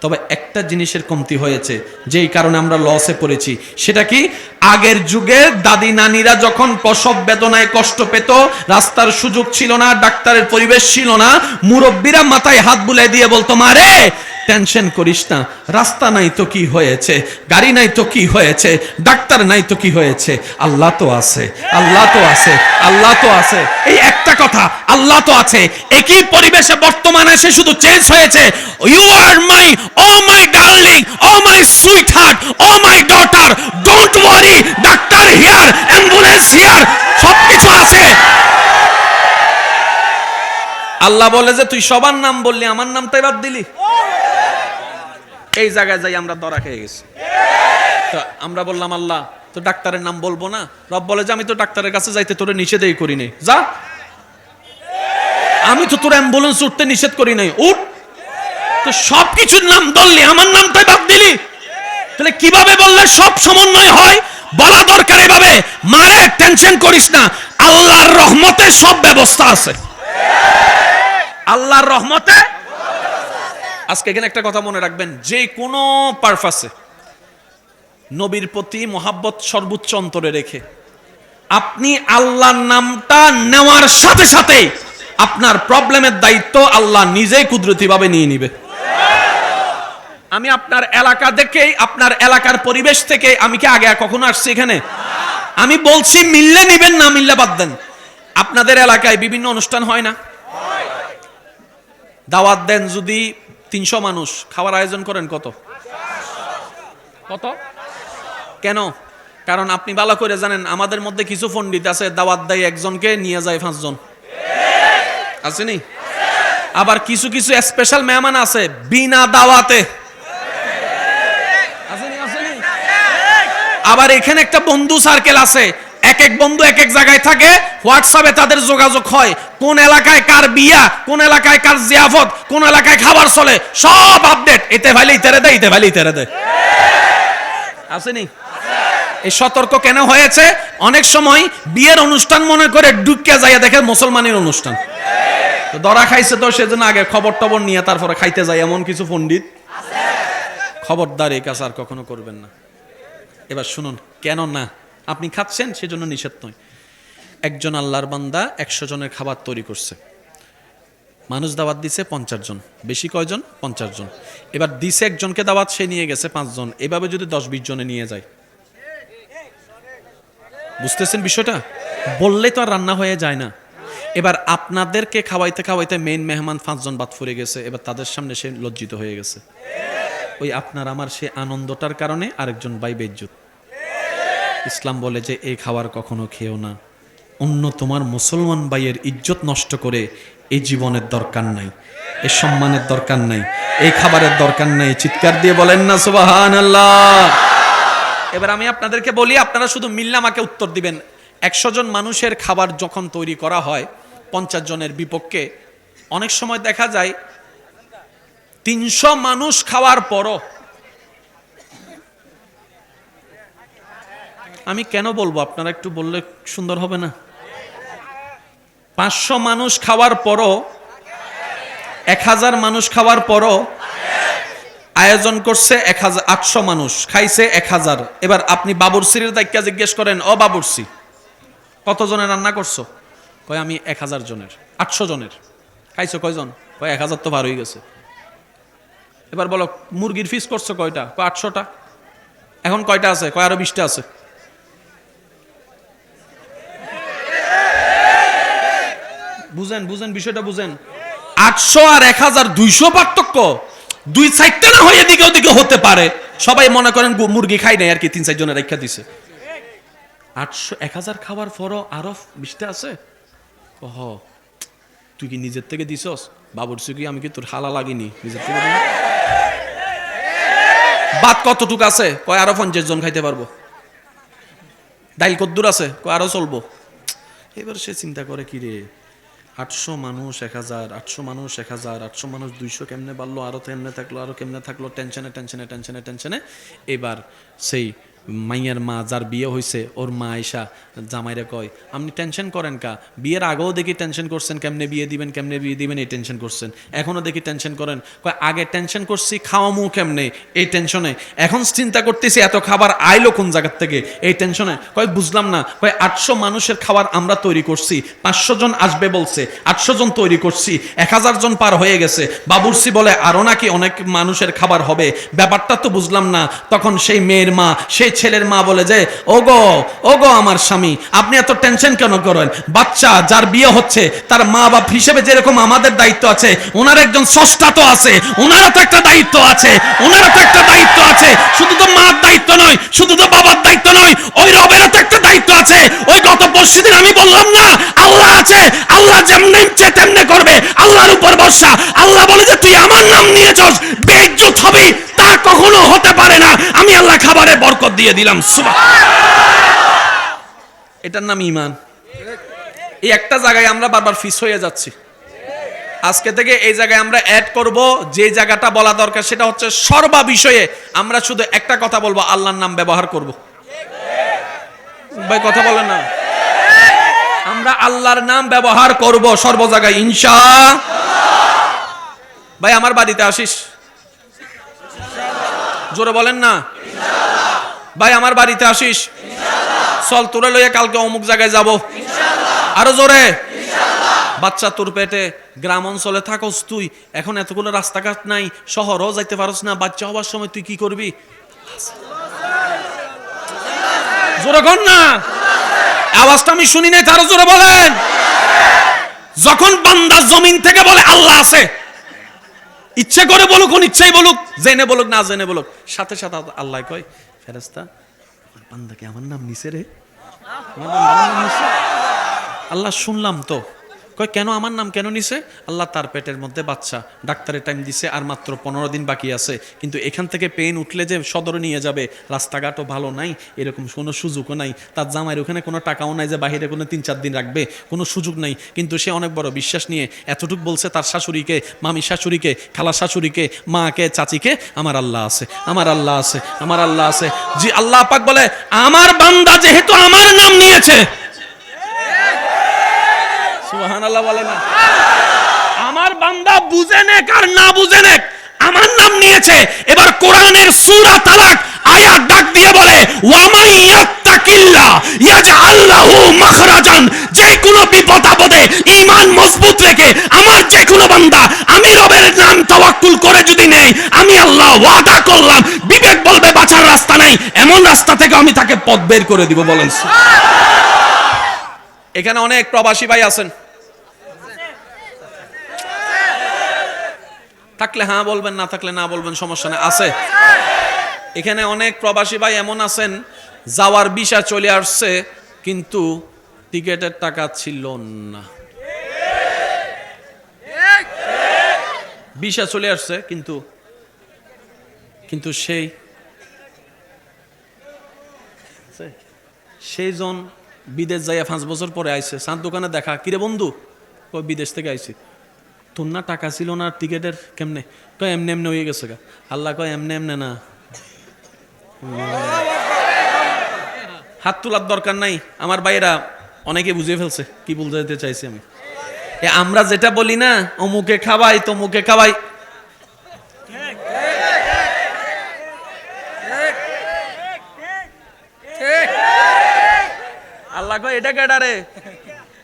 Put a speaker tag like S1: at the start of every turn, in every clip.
S1: তবে একটা জিনিসের কমতি হয়েছে, যেই কারণে আমরা লসে পড়েছি। সেটা কি? আগের যুগে দাদি নানিরা যখন প্রসব বেদনায় কষ্ট পেত, রাস্তার সুযোগ ছিল না, ডাক্তারের পরিবেশ ছিল না, মুরব্বীরা মাথায় হাত বুলাই দিয়ে বলতো মারে টেনশন করিস না। রাস্তা নাই তো কি হয়েছে? গাড়ি নাই তো কি হয়েছে? ডাক্তার নাই তো কি হয়েছে? আল্লাহ তো আছে, আল্লাহ তো আছে, আল্লাহ তো আছে। এই একটা কথা, আল্লাহ তো আছে। একই পরিবেশে বর্তমানে সে শুধু চেঞ্জ হয়েছে। You are my oh my darling oh my sweet heart oh my daughter don't worry doctor here ambulance here সবকিছু আছে। আল্লাহ বলে যে, তুই সবার নাম বললি, আমার নামটাই বাদ দিলি? এই জায়গায় যাই আমরা ধরা খেয়ে গেছি। আমরা বললাম, আল্লাহ, তো ডাক্তারের নাম বলব না? রব বলে, যে আমি তো ডাক্তারের কাছে যাইতে তোরে নিষেধই করি নাই। যা। আমি তো তোর অ্যাম্বুলেন্স উঠতে নিষেধ করি নাই। উঠ। তো সব কিছুর নাম বললি, আমার নামটাই বাদ দিলি? তাহলে কীভাবে বললে সব সমন্বয় হয়? বলা দরকার এভাবে। মারে টেনশন করিস না। আল্লাহর রহমতে সব ব্যবস্থা আছে। আল্লাহর রহমতে আজকে এখানে একটা কথা মনে রাখবেন, যে কোনো পারপাসে নবীর প্রতি মোহাব্বত সর্বোচ্চ অন্তরে রেখে আপনি আল্লাহর নামটা নেওয়ার সাথে সাথে আপনার প্রবলেমের দায়িত্ব আল্লাহ নিজেই কুদরতিভাবে নিয়ে নিবে। আমি আপনার এলাকা দেখেই, আপনার এলাকার পরিবেশ থেকে আমি কি আগে কখনো আসছি এখানে? আমি বলছি, মিললে নিবেন, না মিললে বাদ দেন। আপনাদের এলাকায় বিভিন্ন অনুষ্ঠান হয় না? দাওয়াত দেন যদি তিনশো মানুষ। খাওয়ার আয়োজন করেন কত? কত? কেন? কারণ আপনি ভালো করে জানেন, আমাদের মধ্যে কিছু পণ্ডিত আছে, দাওয়াত দেয় একজনকে, নিয়ে যায় পাঁচজন। আসেনি আবার কিছু কিছু স্পেশাল মেহমান আছে, বিনা দাওয়াতে? আবার এখানে একটা বন্ধু সার্কেল আছে এক এক বন্ধু এক এক জায়গায় থাকে হোয়াটসঅ্যাপে তাদের যোগাযোগ হয়। কোন এলাকায় কার বিয়া, কোন এলাকায় কার জিয়াফত, কোন এলাকায় খাবার চলে, সব আপডেট এতে ভাইলে ইতারে দেয় এতে ভাইলে ইতারে দেয় আসেনি? এই সতর্ক কেন হয়েছে? অনেক সময় বিয়ের অনুষ্ঠান মনে করে ডুবকে যাইয়া দেখে মুসলমানের অনুষ্ঠান। তো দরা খাইছে তো সেজন্য আগে খবর টবর নিয়ে তারপরে খাইতে যায় এমন কিছু পণ্ডিত? খবরদার এই কাজ আর কখনো করবেন না। এবার শুনুন কেন না আপনি খাচ্ছেন সেজন্য নিষেধ নয়। একজন আল্লাহর বান্দা একশো জনের খাবার তৈরি করছে। মানুষ দাওয়াত দিছে পঞ্চাশ জন, বেশি কয়জন? পঞ্চাশ জন। এবার দিছে একজনকে দাওয়াত, সে নিয়ে গেছে পাঁচজন এভাবে যদি দশ বিশ জনে নিয়ে যায়। বুঝতেছেন বিষয়টা? বললে তো আর রান্না হয়ে যায় না। এবার আপনাদেরকে খাওয়াইতে খাওয়াইতে মেইন মেহমান পাঁচজন বাদ ফুরে গেছে। এবার তাদের সামনে সে লজ্জিত হয়ে গেছে। ওই আপনার, আমার সে আনন্দটার কারণে আরেকজন বাই বেজ্জুত। ইসলাম বলে যে, এই খাবার কখনো খেও না। অন্য তোমার মুসলমান ভাইয়ের ইজ্জত নষ্ট করে এই জীবনের দরকার নাই এই সম্মানের দরকার নাই, এই খাবারের দরকার নাই। চিৎকার দিয়ে বলেন না সুবাহান আল্লাহ এবার আমি আপনাদেরকে বলি, আপনারা শুধু মিললে আমাকে উত্তর দিবেন। একশো জন মানুষের খাবার যখন তৈরি করা হয়, পঞ্চাশ জনের বিপক্ষে, অনেক সময় দেখা যায়, তিনশো মানুষ খাওয়ার পরও আমি কেন বলব? আপনারা একটু বললে সুন্দর হবে না? পাঁচশো মানুষ খাওয়ার পরও, এক হাজার মানুষ খাওয়ার পরও আয়োজন করছে এক হাজার, আটশো মানুষ, খাইছে এক হাজার। এবার আপনি বাবুরসির দায়িত্ব জিজ্ঞেস করেন, ও বাবুরসি কতজনের রান্না করছ? কয়, আমি এক হাজার জনের, আটশো জনের। খাইছো কয়জন? কয়, এক হাজার তো পার হয়ে গেছে। এবার বলো, মুরগির ফিস করছ কয়টা? কয়, আটশোটা। এখন কয়টা আছে? কয়, আরও বিশটা আছে। বুঝেন বুঝেন, বিষয়টা বুঝেন। আটশো আর এক হাজার দুইশো পার্থক্য। দুই সাইডটা না হয়ে এদিকে ওদিকে হতে পারে। সবাই মনে করেন মুরগি খাই নাই, আর কি তিন চারজনের রেখা দিছে। আটশো এক হাজার খাওয়ার পরও আরও বিশটা আছে? ওহ, তুই কি নিজের থেকে দিছস? বাবুর কি আমি কি তোর হালা লাগিনি? নিজের থেকে? ভাত কতটুক আছে? কয় আরও পঞ্চাশ জন খাইতে পারব। ডাইল কদ্দুর আছে? কয় আরও চলবো? এবার সে চিন্তা করে কি রে? আটশো মানুষ, এক হাজার, আটশো মানুষ, এক হাজার, আটশো মানুষ, দুইশো কেমনে বাড়লো আরও তেমনে থাকল আরও কেমনে থাকল, টেনশনে টেনশনে টেনশনে টেনশনে। এবার সেই মাইয়ের মা, যার বিয়ে হয়েছে ওর মা আয়সা জামাইরে কয়, আপনি টেনশন করেন কা? বিয়ের আগেও দেখি টেনশন করছেন, কেমনে বিয়ে দিবেন, কেমনে বিয়ে দিবেন, এই টেনশন করছেন। এখনও দেখি টেনশন করেন। কয়, আগে টেনশন করছি খাওয়া খাওয়ামু কেমনে? এই টেনশনে। এখন চিন্তা করতেছি, এত খাবার আইলো কোন জায়গার থেকে? এই টেনশনে। কয়, বুঝলাম না। কয়, আটশো মানুষের খাবার আমরা তৈরি করছি। পাঁচশো জন আসবে বলছে, আটশো জন তৈরি করছি। এক হাজার জন পার হয়ে গেছে। বাবুরসি বলে আরও নাকি অনেক মানুষের খাবার হবে। ব্যাপারটা তো বুঝলাম না। তখন সেই মেয়ের মা, সেই ছেলের মা বলে যে, ওগো ওগো আমার স্বামী, আপনি এত টেনশন কেন করেন? বাচ্চা যার বিয়ে হচ্ছে, তার মা বাপ হিসেবে যেরকম আমাদের দায়িত্ব আছে, ওনার একজন স্রষ্টা তো আছে, ওনারও তো একটা দায়িত্ব আছে, ওনারও তো একটা দায়িত্ব আছে। শুধু তো মার দায়িত্ব নয়, শুধু তো বাবার দায়িত্ব নয়, ওই রবেরও তো একটা দায়িত্ব আছে। ওই গত পরশুদিন আমি বললাম না, আল্লাহ আছে, আল্লাহ যেমনি ইচ্ছে তেমনি করবে, আল্লাহর উপর ভরসা। আল্লাহ বলে যে, তুই আমার নাম নিয়ে নিয়েছস বেজ্জত হবি কখনো হতে পারে না। আমি আল্লাহ খাবারে বরকত দিয়ে দিলাম। এটার নাম ইমান এই একটা জায়গায় আমরা বারবার ফিস হয়ে যাচ্ছি। আজকে থেকে এই জায়গায় আমরা অ্যাড করব। যে জায়গাটা বলা দরকার সেটা হচ্ছে সর্বা বিষয়ে আমরা শুধু একটা কথা বলব, আল্লাহর নাম ব্যবহার করব। ভাই, কথা বলেন না। আমরা আল্লাহর নাম ব্যবহার করব সর্ব জায়গায়, ইনশা ভাই, আমার বাড়িতে আসিস? জোরে বলেন না। ভাই, আমার বাড়িতে আসিস? চল, তোরে লইয়া কালকে অমুক জায়গায় যাব। আরও জোরে। বাচ্চা তোর পেটে, গ্রাম অঞ্চলে থাকস তুই। এখন এতগুলো রাস্তাঘাট নাই, শহরও যাইতে পারস না। বাচ্চা হবার সময় তুই কি করবি? জোরে কর না। আওয়াজটা আমি শুনি নাই, তারও জোরে বলেন। যখন বান্দা জমিন থেকে বলে, আল্লাহ আছে। ইচ্ছে করে বলুক, কোন ইচ্ছাই বলুক, জেনে বলুক, না জেনে বলুক। সাথে সাথে আল্লাহ কয় ফেরেস্তা আমার বান্দাকে আমার নাম নিছে রে? আল্লাহ শুনলাম তো। কয়, কেন আমার নাম কেন নিছে? আল্লাহ তার পেটের মধ্যে বাচ্চা, ডাক্তারের টাইম দিছে, আর মাত্র পনেরো দিন বাকি আছে। কিন্তু এখান থেকে পেন উঠলে যে সদরে নিয়ে যাবে, রাস্তাঘাটও ভালো নাই, এরকম কোনো সুযোগও নাই। তার জামাইয়ের ওখানে কোনো টাকাও নাই যে বাইরে কোনো তিন চার দিন রাখবে, কোনো সুযোগ নাই। কিন্তু সে অনেক বড় বিশ্বাস নিয়ে এতটুকু বলছে তার শাশুড়িকে, মামি শাশুড়িকে, খালা শাশুড়িকে, মাকে, চাচিকে, আমার আল্লাহ আছে, আমার আল্লাহ আছে, আমার আল্লাহ আছে। জি, আল্লাহ পাক বলে, আমার বান্দা যেহেতু আমার নাম নিয়েছে সুবহান আল্লাহ বলে না আমার বান্দা বুঝে আর না বুঝে নেক আমার নাম নিয়েছে। এবার কোরআনের সূরা তালাক আয়াত ডাক দিয়ে বলে ওয়ামাই ইয়াত্তাকিল্লাহ ইয়াজআল লাহু মাখরাজান যে কোনো বিপদ আপদে ঈমান মজবুত রেখে আমার যে কোনো বান্দা, আমি রবের নাম তাওয়াক্কুল করে যদি নেই, আমি আল্লাহ ওয়াদা করলাম। বিবেক বলবে, বাঁচার রাস্তা নাই, এমন রাস্তা থেকে আমি তাকে পথ বের করে দিব। বলেন এখানে অনেক প্রবাসী ভাই আছেন। থাকলে হ্যাঁ বলবেন, না থাকলে না বলবেন সমস্যা নেই। আছে। এখানে অনেক প্রবাসী ভাই এমন আছেন, যাওয়ার বিষা চলে আসছে, কিন্তু টিকেটের টাকা ছিল না। বিষা চলে আসছে, কিন্তু কিন্তু সেই সেই জন বিদেশ যাইয়া পাঁচ বছর পরে আইছে। চাঁদ দোকানে দেখা, কিরে বন্ধু? বিদেশ থেকে আইছি। তোর না টাকা ছিল না, টিকেটের কেমনে? কয়, এমনি এমনি হয়ে গেছে গা। আল্লাহ কয়, এমনি এমনি না। হাত তোলার দরকার নাই। আমার ভাইয়েরা অনেকে বুঝে ফেলছে, কি যেতে চাইছি আমি। এ, আমরা যেটা বলি না, অমুকে খাওয়াই, তমুকে খাওয়াই। আল্লাহ এটা কেডা রে?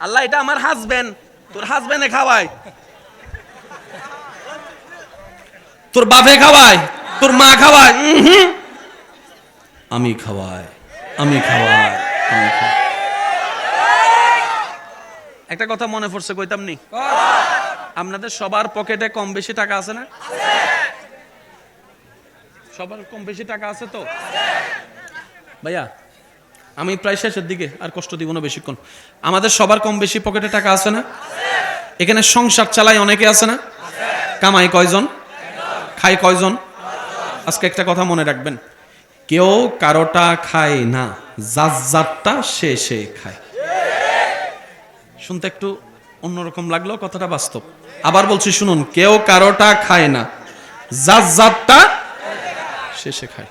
S1: আল্লাহ, এটা আমার হাজবেন্ড তোর হাজবেন্ডে খাওয়ায়। তোর বাপে খাওয়ায়, তোর মা খাওয়ায়। আমি খাওয়াই আমি খাওয়াই আমি খাওয়াই। একটা কথা মনে পড়ছে, কইতাম নি? আপনাদের সবার পকেটে কম বেশি টাকা আছে না? সবার কম বেশি টাকা আছে তো? ভাইয়া, আমি প্রায় শেষের দিকে আর কষ্ট দিব না বেশিক্ষণ। আমাদের সবার কম বেশি পকেটে টাকা আছে না? এখানে সংসার চালায় অনেকে আছে না? কামাই কয়জন? খাই কয়জন? আজকে একটা কথা মনে রাখবেন। কেউ কারোটা খায় না, যার সে সে খায়। শুনতে একটু অন্যরকম লাগল কথাটা বাস্তব। আবার বলছি, শুনুন, কেউ কারোটা খায় না, যার সে সে খায়।